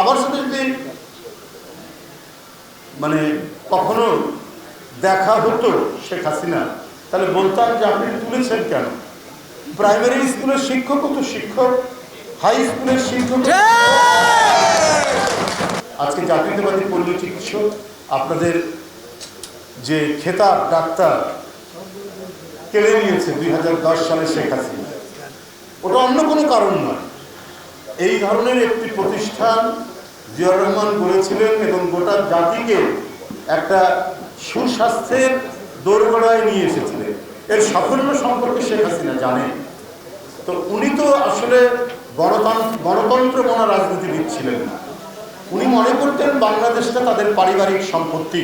আমার সাথে যদি মানে কখনো দেখা হতো শেখ হাসিনা, তাহলে বলতাম যে আপনি তুলেছেন কেন? প্রাইমারি স্কুলের শিক্ষকও তো শিক্ষক হাই স্কুলের শিক্ষক। আজকে জাতীয়তাবাদী পল্লী চিকিৎসক, আপনাদের যে খেতাব ডাক্তার কেড়ে নিয়েছে দুই হাজার দশ সালে শেখ হাসিনা। ওটা অন্য কোনো কারণ নয়। এই ধরনের একটি প্রতিষ্ঠান জিয়াউর রহমান গড়েছিলেন এবং গোটা জাতিকে একটা সুস্বাস্থ্যের দোরগোড়ায় নিয়ে এসেছিলেন। এর সাফল্য সম্পর্কে শেখ হাসিনা জানেন। তো উনি তো আসলে গণতন্ত্র গণতন্ত্র মনা রাজনীতিবিদ ছিলেন না। উনি মনে করতেন বাংলাদেশটা তাদের পারিবারিক সম্পত্তি।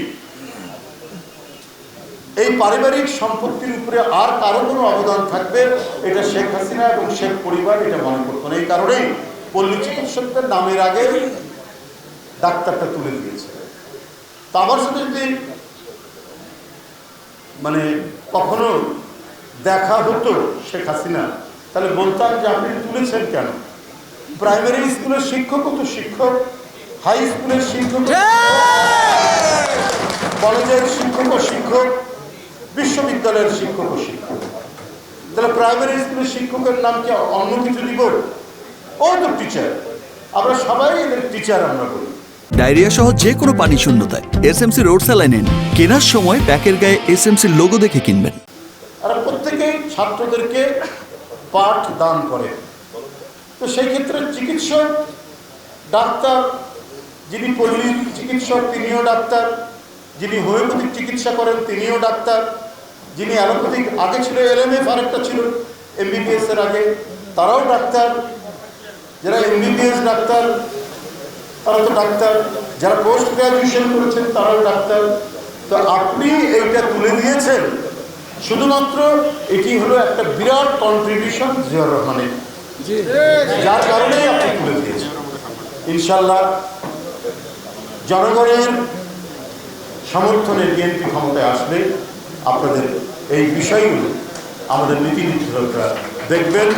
এই পারিবারিক সম্পত্তির উপরে আর কারও কোনো অবদান থাকবে, এটা শেখ হাসিনা এবং শেখ পরিবার এটা মনে করতেন। এই কারণেই পল্লী চিকিৎসকদের নামের আগে ডাক্তারটা তুলে দিয়েছে। তা আমার সাথে যদি মানে কখনো দেখা হতো শেখ হাসিনা, তাহলে বলতাম যে আপনি তুলেছেন কেন? প্রাইমারি স্কুলের শিক্ষকও তো শিক্ষক, হাই স্কুলের শিক্ষক কলেজের শিক্ষক ও শিক্ষক, বিশ্ববিদ্যালয়ের শিক্ষক ও শিক্ষক। তাহলে প্রাইমারি স্কুলের শিক্ষকের নাম কি অন্য কিছু দিব ও তো টিচার আমরা সবাই এদের টিচার আমরা বলি ডায়রিয়া সহ যে কোনো পানি শূন্যতায় এসএমসি রোড স্যালাইন নিন কেনার সময় প্যাকের গায়ে এসএমসির লোগো দেখে কিনবেন। আর প্রত্যেকেই ছাত্রদেরকে পাঠ দান করে। তো সেই ক্ষেত্রে চিকিৎসক ডাক্তার যিনি পল্লী চিকিৎসক তিনিও ডাক্তার। যিনি হোমিওপ্যাথিক চিকিৎসা করেন তিনিও ডাক্তার। যিনি অ্যালোপ্যাথিক আগে ছিল এলএমএফ আরেকটা ছিল। এমবিবিএস এর আগে তারাও ডাক্তার। যারা এমবিবিএস ডাক্তার তারা তো ডাক্তার। যারা পোস্ট গ্রাজুয়েশন করেছেন তারাও ডাক্তার। তো আপনি এইটা তুলে দিয়েছেন শুধুমাত্র এটি হলো একটা বিরাট কন্ট্রিবিউশন জিয়াউর রহমানের। যার কারণেই আপনি তুলে দিয়েছেন। ইনশাল্লাহ জনগণের সমর্থনে বিএনপি ক্ষমতায় আসলে আপনাদের এই বিষয়গুলো আমাদের নীতি নির্ধারকরা দেখবেন।